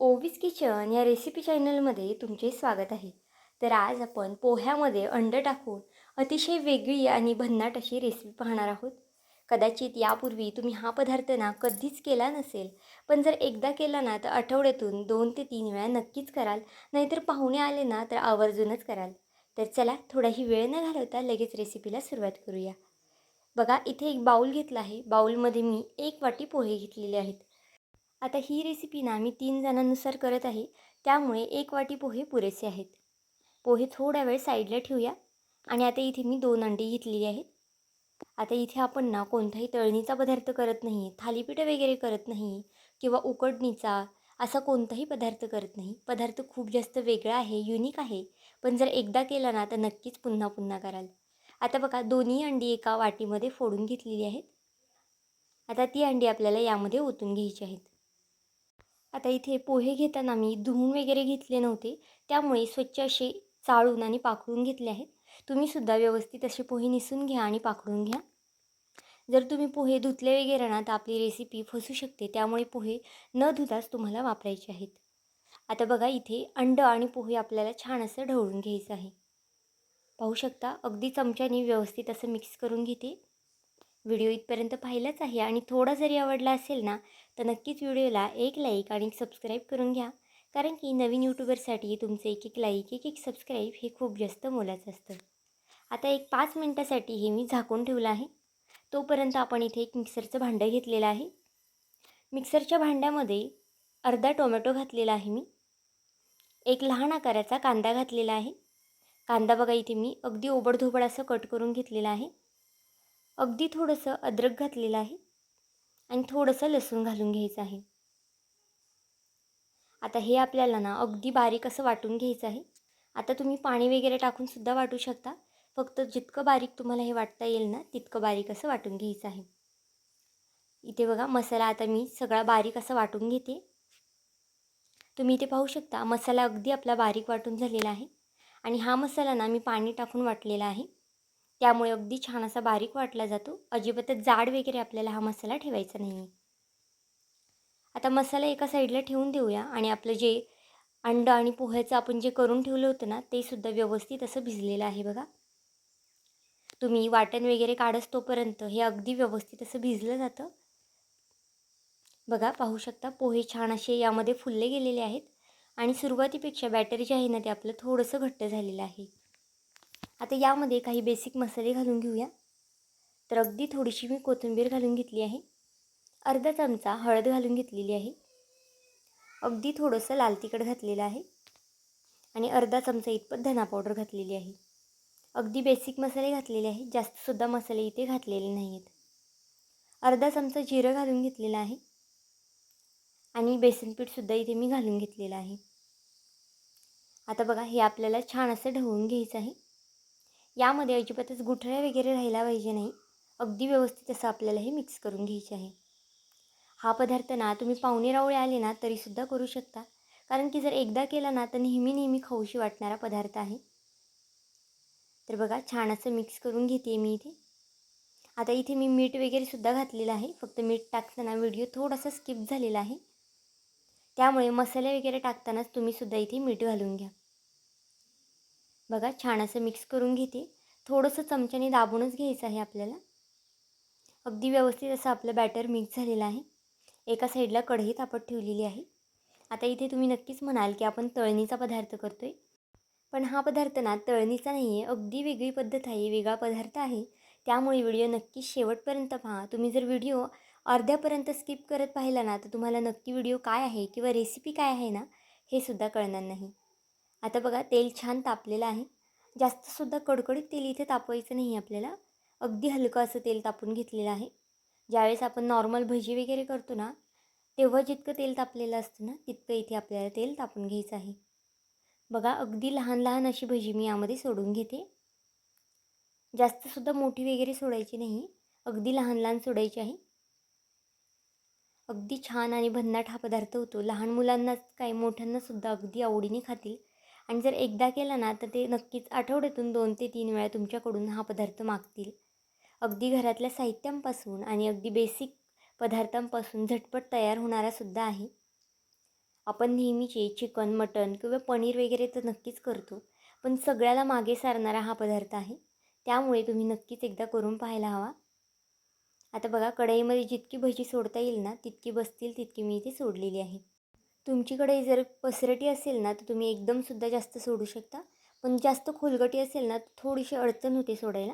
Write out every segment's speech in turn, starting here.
ओवीस kitchen या recipe चॅनलमध्ये तुमचे स्वागत आहे. तर आज आपण पोह्यामध्ये अंड टाकून अतिशय वेगळी आणि भन्नाट अशी रेसिपी पाहणार आहोत. कदाचित यापूर्वी तुम्ही हा पदार्थ ना कधीच केला नसेल पण जर एकदा केला ना तर आठवड्यातून दोन ते तीन वेळा नक्कीच कराल नाहीतर पाहुणे आले ना तर आवर्जूनच कराल. तर चला थोडाही वेळ न घालवता लगेच रेसिपीला सुरुवात करूया. बघा इथे एक बाऊल घेतला आहे. बाऊलमध्ये मी एक वाटी पोहे घेतलेले आहेत. आता ही रेसिपी ना मी तीन जणांनुसार करत आहे. त्यामुळे एक वाटी पोहे पुरेसे आहेत. पोहे थोडा वेळ साईडला ठेवूया. आणि आता इथे मी दोन अंडी घेतलेली आहेत. आता इथे आपण ना कोणताही तळणीचा पदार्थ करत नाही थालीपीठं वगैरे करत नाही किंवा उकडणीचा असा कोणताही पदार्थ करत नाही. पदार्थ खूप जास्त वेगळा आहे युनिक आहे. पण जर एकदा केला ना तर नक्कीच पुन्हा पुन्हा कराल. आता बघा दोन्ही अंडी एका वाटीमध्ये फोडून घेतलेली आहेत. आता ती अंडी आपल्याला यामध्ये ओतून घ्यायची आहेत. आता इथे पोहे घेताना मी धुवून वगैरे घेतले नव्हते. त्यामुळे स्वच्छ असे चाळून आणि पाकळून घेतले आहेत. तुम्हीसुद्धा व्यवस्थित असे पोहे निसून घ्या आणि पाखडून घ्या. जर तुम्ही पोहे धुतले वगैरे ना तर आपली रेसिपी फसू शकते. त्यामुळे पोहे न धुताच तुम्हाला वापरायचे आहेत. आता बघा इथे अंड आणि पोहे आपल्याला छान असं ढवळून घ्यायचं आहे. पाहू शकता अगदी चमच्याने व्यवस्थित असं मिक्स करून घेते. व्हिडिओ इथपर्यंत पाहिलाच आहे आणि थोडा जरी आवडला असेल ना तर नक्कीच व्हिडिओला एक लाईक आणि सबस्क्राईब करून घ्या. कारण की नवीन यूट्यूबरसाठी तुमचे एक एक लाईक एक एक सबस्क्राईब हे खूप जास्त मोलाचं असतं. आता एक पाच मिनटासाठी हे मी झाकून ठेवलं आहे. तोपर्यंत आपण इथे एक मिक्सरचं भांडं घेतलेलं आहे. मिक्सरच्या भांड्यामध्ये अर्धा टोमॅटो घातलेला आहे मी. एक लहान आकाराचा कांदा घातलेला आहे. कांदा बघा इथे मी अगदी ओबडधोबड असं कट करून घेतलेलं आहे. अगदी थोडंसं अद्रक घातलेलं आहे आणि थोडंसं लसूण घालून घ्यायचं आहे. आता हे आपल्याला ना अगदी बारीक असं वाटून घ्यायचं आहे. आता तुम्ही पाणी वगैरे टाकूनसुद्धा वाटू शकता. फक्त जितकं बारीक तुम्हाला हे वाटता येईल ना तितकं बारीक असं वाटून घ्यायचं आहे. इथे बघा मसाला आता मी सगळा बारीक असं वाटून घेते. तुम्ही इथे पाहू शकता मसाला अगदी आपला बारीक वाटून झालेला आहे. आणि हा मसाला ना मी पाणी टाकून वाटलेला आहे. त्यामुळे अगदी छान असा बारीक वाटला जातो. अजिबातच जाड वगैरे आपल्याला हा मसाला ठेवायचा नाही आता मसाला एका साईडला ठेवून देऊया आणि आपलं जे अंड आणि पोह्याचं आपण जे करून ठेवलं होतं ना ते सुद्धा व्यवस्थित असं भिजलेलं आहे बघा. तुम्ही वाटण वगैरे काढस तोपर्यंत हे अगदी व्यवस्थित असं भिजलं जातं. बघा पाहू शकता पोहे छान असे यामध्ये फुलले गेलेले आहेत. आणि सुरुवातीपेक्षा बॅटर जे आहे ना ते आपलं थोडंसं घट्ट झालेलं आहे. आता यामध्ये काही बेसिक मसाले घालून घेऊया. तर अगदी थोडीशी मी कोथिंबीर घालून घेतली आहे. अर्धा चमचा हळद घालून घेतलेली आहे. अगदी थोडंसं लाल तिखट घातलेलं आहे. आणि अर्धा चमचा इतपत धना पावडर घातलेली आहे. अगदी बेसिक मसाले घातलेले आहेत जास्तसुद्धा मसाले इथे घातलेले नाही आहेत अर्धा चमचा जिरं घालून घेतलेलं आहे. आणि बेसन पीठसुद्धा इथे मी घालून घेतलेलं आहे. आता बघा हे आपल्याला छान असं ढवळून घ्यायचं आहे. यामध्ये अजिबातच गुठळ्या वगैरे राहिला पाहिजे नाही. अगदी व्यवस्थित असं आपल्याला हे मिक्स करून घ्यायचे आहे. हा पदार्थ ना तुम्ही पाहुणे रावळे आले ना तरीसुद्धा करू शकता. कारण की जर एकदा केला ना तर नेहमी नेहमी खाऊशी वाटणारा पदार्थ आहे. तर बघा छान असं मिक्स करून घेते मी इथे. आता इथे मी मीठ वगैरेसुद्धा घातलेलं आहे. फक्त मीठ टाकताना व्हिडिओ थोडासा स्किप झालेला आहे. त्यामुळे मसाले वगैरे टाकतानाच तुम्हीसुद्धा इथे मीठ घालून घ्या. बघा छान असं मिक्स करून घेते. थोडंसं चमच्याने दाबूनच घ्यायचं आहे आपल्याला. अगदी व्यवस्थित असं आपलं बॅटर मिक्स झालेलं आहे. एका साईडला कढई तापत ठेवलेली आहे. आता इथे तुम्ही नक्कीच म्हणाल की आपण तळणीचा पदार्थ करतो आहे पण हा पदार्थ ना तळणीचा नाही आहे अगदी वेगळी पद्धत आहे वेगळा पदार्थ आहे. त्यामुळे व्हिडिओ नक्की शेवटपर्यंत पहा. तुम्ही जर व्हिडिओ अर्ध्यापर्यंत स्किप करत पाहिला ना तर तुम्हाला नक्की व्हिडिओ काय आहे किंवा रेसिपी काय आहे ना हे सुद्धा कळणार नाही. आता बघा तेल छान तापलेलं आहे. जास्तसुद्धा कडकडीत तेल इथे तापवायचं नाही आपल्याला. अगदी हलकं असं तेल तापून घेतलेलं आहे. ज्यावेळेस आपण नॉर्मल भजी वगैरे करतो ना तेव्हा जितकं तेल तापलेलं असतं ना तितकं इथे आपल्याला तेल तापून घ्यायचं आहे. बघा अगदी लहान लहान अशी भजी मी यामध्ये सोडून घेते. जास्तसुद्धा मोठी वगैरे सोडायची नाही. अगदी लहान लहान सोडायची आहे. अगदी छान आणि भन्नाट हा पदार्थ होतो. लहान मुलांनाच काय मोठ्यांनासुद्धा अगदी आवडीने खातील. आणि जर एकदा केला ना तर ते नक्कीच आठवड्यातून दोन ते तीन वेळा तुमच्याकडून हा पदार्थ मागतील. अगदी घरातल्या साहित्यांपासून आणि अगदी बेसिक पदार्थांपासून झटपट तयार होणारासुद्धा आहे. आपण नेहमीचे चिकन मटन किंवा पनीर वगैरे तर नक्कीच करतो पण सगळ्याला मागे सारणारा हा पदार्थ आहे. त्यामुळे तुम्ही नक्कीच एकदा करून पाहायला हवा. आता बघा कढईमध्ये जितकी भजी सोडता येईल ना तितकी बसतील तितकी मी इथे सोडलेली आहे. तुमच्याकडे जर पसरटी असेल ना तर तुम्ही एकदमसुद्धा जास्त सोडू शकता. पण जास्त खोलगटी असेल ना तर थोडीशी अडचण होते सोडायला.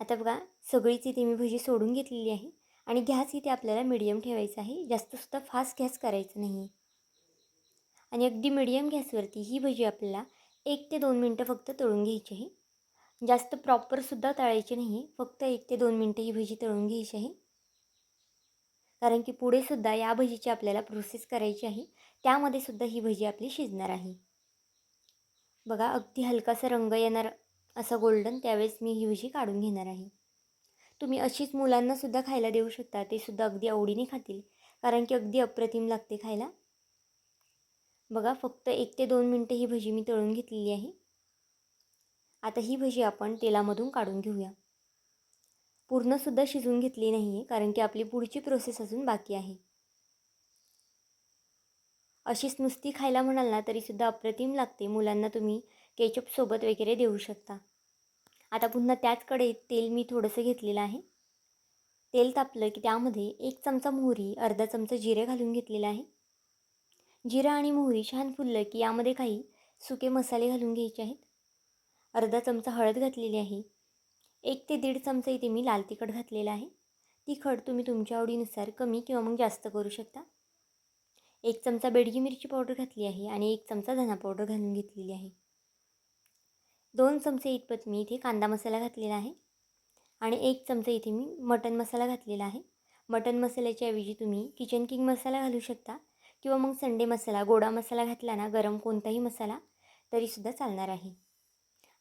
आता बघा सगळीच इथे मी भजी सोडून घेतलेली आहे. आणि गॅस इथे आपल्याला मिडियम ठेवायचा आहे. जास्तसुद्धा फास्ट गॅस करायचं नाही. आणि अगदी मिडियम गॅसवरती ही भजी आपल्याला एक ते दोन मिनटं फक्त तळून घ्यायची आहे. जास्त प्रॉपरसुद्धा तळायची नाही फक्त एक ते दोन मिनटं ही भजी तळून घ्यायची आहे. कारण की पुढेसुद्धा या भजीची आपल्याला प्रोसेस करायची आहे. त्यामध्ये सुद्धा ही भजी आपली शिजणार आहे. बघा अगदी हलकासा रंग येणार असा गोल्डन त्यावेळेस मी ही भजी काढून घेणार आहे. तुम्ही अशीच मुलांनासुद्धा खायला देऊ शकता ते सुद्धा अगदी आवडीने खातील कारण की अगदी अप्रतिम लागते खायला. बघा फक्त एक ते दोन मिनटं ही भजी मी तळून घेतलेली आहे. आता ही भजी आपण तेलामधून काढून घेऊया. पूर्णसुद्धा शिजवून घेतली नाही आहे कारण की आपली पुढची प्रोसेस अजून बाकी आहे. अशीच नुसती खायला म्हणाल ना तरीसुद्धा अप्रतिम लागते. मुलांना तुम्ही केचपसोबत वगैरे देऊ शकता. आता पुन्हा त्याच तेल मी थोडंसं घेतलेलं आहे. तेल तापलं की त्यामध्ये एक चमचा मोहरी अर्धा चमचा जिरे घालून घेतलेलं आहे. जिरा आणि मोहरी छान फुललं की यामध्ये काही सुके मसाले घालून घ्यायचे आहेत. अर्धा चमचा हळद घातलेली आहे. एक ते दीड चमचा इथे मी लाल तिखट घातलेला आहे. तिखट तुम्ही तुमच्या आवडीनुसार कमी किंवा मग जास्त करू शकता. एक चमचा बेडगी मिरची पावडर घातली आहे आणि एक चमचा धना पावडर घालून घेतलेली आहे. दोन चमचे इतपत मी इथे कांदा मसाला घातलेला आहे. आणि एक चमचा इथे मी मटन मसाला घातलेला आहे. मटन मसाल्याच्या ऐवजी तुम्ही किचन किंग मसाला घालू शकता किंवा मग संडे मसाला गोडा मसाला घातला ना गरम कोणताही मसाला तरीसुद्धा चालणार आहे.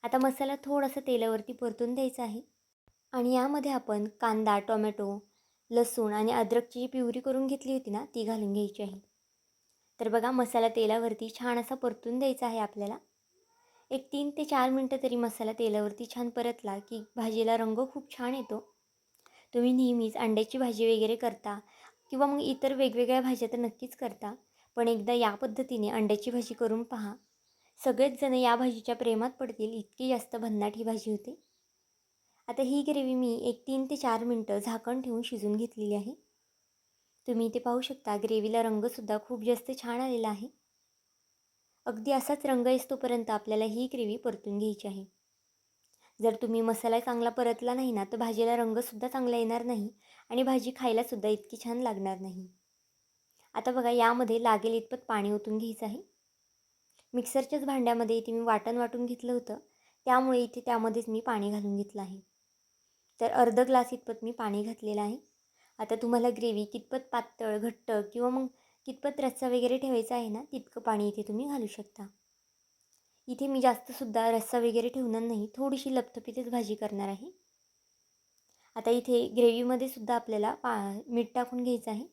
आता मसाला थोडासा तेलावरती परतून द्यायचा आहे. आणि यामध्ये आपण कांदा टोमॅटो लसूण आणि अद्रकची जी पिवरी करून घेतली होती ना ती घालून घ्यायची आहे. तर बघा मसाला तेलावरती छान असा परतून द्यायचा आहे आपल्याला. एक तीन ते चार मिनटं तरी मसाला तेलावरती छान परतला की भाजीला रंग खूप छान येतो. तुम्ही नेहमीच अंड्याची भाजी वगैरे करता किंवा मग इतर वेगवेगळ्या भाज्या तर नक्कीच करता पण एकदा या पद्धतीने अंड्याची भाजी करून पहा. सगळेच जण या भाजीच्या प्रेमात पडतील इतकी जास्त भन्नाट ही भाजी होते. आता ही ग्रेव्ही मी एक तीन ते चार मिनटं झाकण ठेवून शिजून घेतलेली आहे. तुम्ही इथे पाहू शकता ग्रेव्हीला रंगसुद्धा खूप जास्त छान आलेला आहे. अगदी असाच रंग येतोपर्यंत आपल्याला ही ग्रेव्ही परतून घ्यायची आहे. जर तुम्ही मसाला चांगला परतला नाही ना तर भाजीला रंगसुद्धा चांगला येणार नाही आणि भाजी खायलासुद्धा इतकी छान लागणार नाही. आता बघा यामध्ये लागेल इतपत पाणी ओतून घ्यायचं आहे. मिक्सरच्याच भांड्यामध्ये इथे मी वाटण वाटून घेतलं होतं. त्यामुळे इथे त्यामध्येच मी पाणी घालून घेतलं आहे. तर अर्ध ग्लास इतपत मी पाणी घातलेलं आहे. आता तुम्हाला ग्रेव्ही कितपत पातळ घट्ट किंवा मग कितपत रस्सा वगैरे ठेवायचा आहे ना तितकं पाणी इथे तुम्ही घालू शकता. इथे मी जास्तसुद्धा रस्सा वगैरे ठेवणार नाही थोडीशी लपथपीतच भाजी करणार आहे. आता इथे ग्रेव्हीमध्ये सुद्धा आपल्याला पा मीठ टाकून घ्यायचं आहे.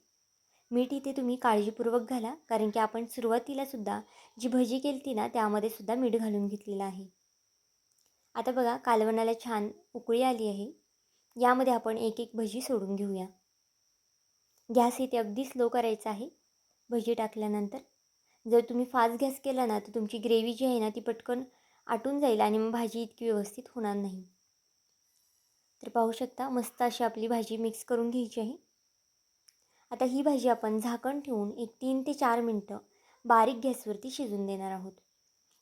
मीठ इथे तुम्ही काळजीपूर्वक घाला कारण की आपण सुरुवातीलासुद्धा जी भजी केली ती ना त्यामध्ये सुद्धा मीठ घालून घेतलेलं आहे. आता बघा कालवणाला छान उकळी आली आहे. यामध्ये आपण एक एक भजी सोडून घेऊया. गॅस इथे अगदी स्लो करायचा आहे भजी टाकल्यानंतर. जर तुम्ही फास्ट गॅस केला ना तर तुमची ग्रेव्ही जी आहे ना ती पटकन आटून जाईल आणि मग भाजी इतकी व्यवस्थित होणार नाही. तर पाहू शकता मस्त अशी आपली भाजी मिक्स करून घ्यायची आहे. आता ही भाजी आपण झाकण ठेवून एक तीन ते चार मिनटं बारीक गॅसवरती शिजून देणार आहोत.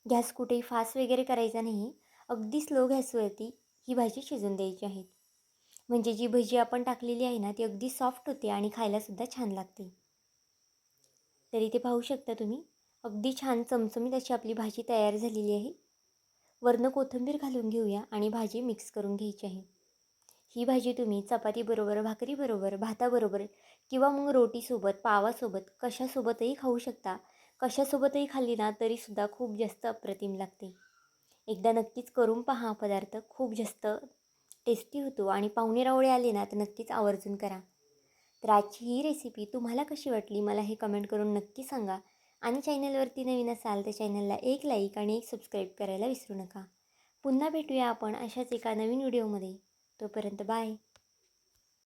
गॅस कुठेही फास्ट वगैरे करायचा नाही अगदी स्लो गॅसवरती ही भाजी शिजून द्यायची आहे. म्हणजे जी भजी आपण टाकलेली आहे ना ती अगदी सॉफ्ट होते आणि खायलासुद्धा छान लागते. तरी ते पाहू शकता तुम्ही अगदी छान चमचमीत अशी आपली भाजी तयार झालेली आहे. वरनं कोथिंबीर घालून घेऊया आणि भाजी मिक्स करून घ्यायची आहे. ही भाजी तुम्ही चपातीबरोबर भाकरीबरोबर भाताबरोबर किंवा मग रोटीसोबत पावासोबत कशासोबतही खाऊ शकता. कशासोबतही खाल्ली ना तरीसुद्धा खूप जास्त अप्रतिम लागते. एकदा नक्कीच करून पहा हा पदार्थ खूप जास्त टेस्टी होतो आणि पाहुणे रावळे आले ना तर नक्कीच आवर्जून करा. तर आजची ही रेसिपी तुम्हाला कशी वाटली मला हे कमेंट करून नक्की सांगा आणि चॅनलवरती नवीन असाल तर चॅनलला एक लाईक आणि एक सबस्क्राईब करायला विसरू नका. पुन्हा भेटूया आपण अशाच एका नवीन व्हिडिओमध्ये तोपर्यंत बाय.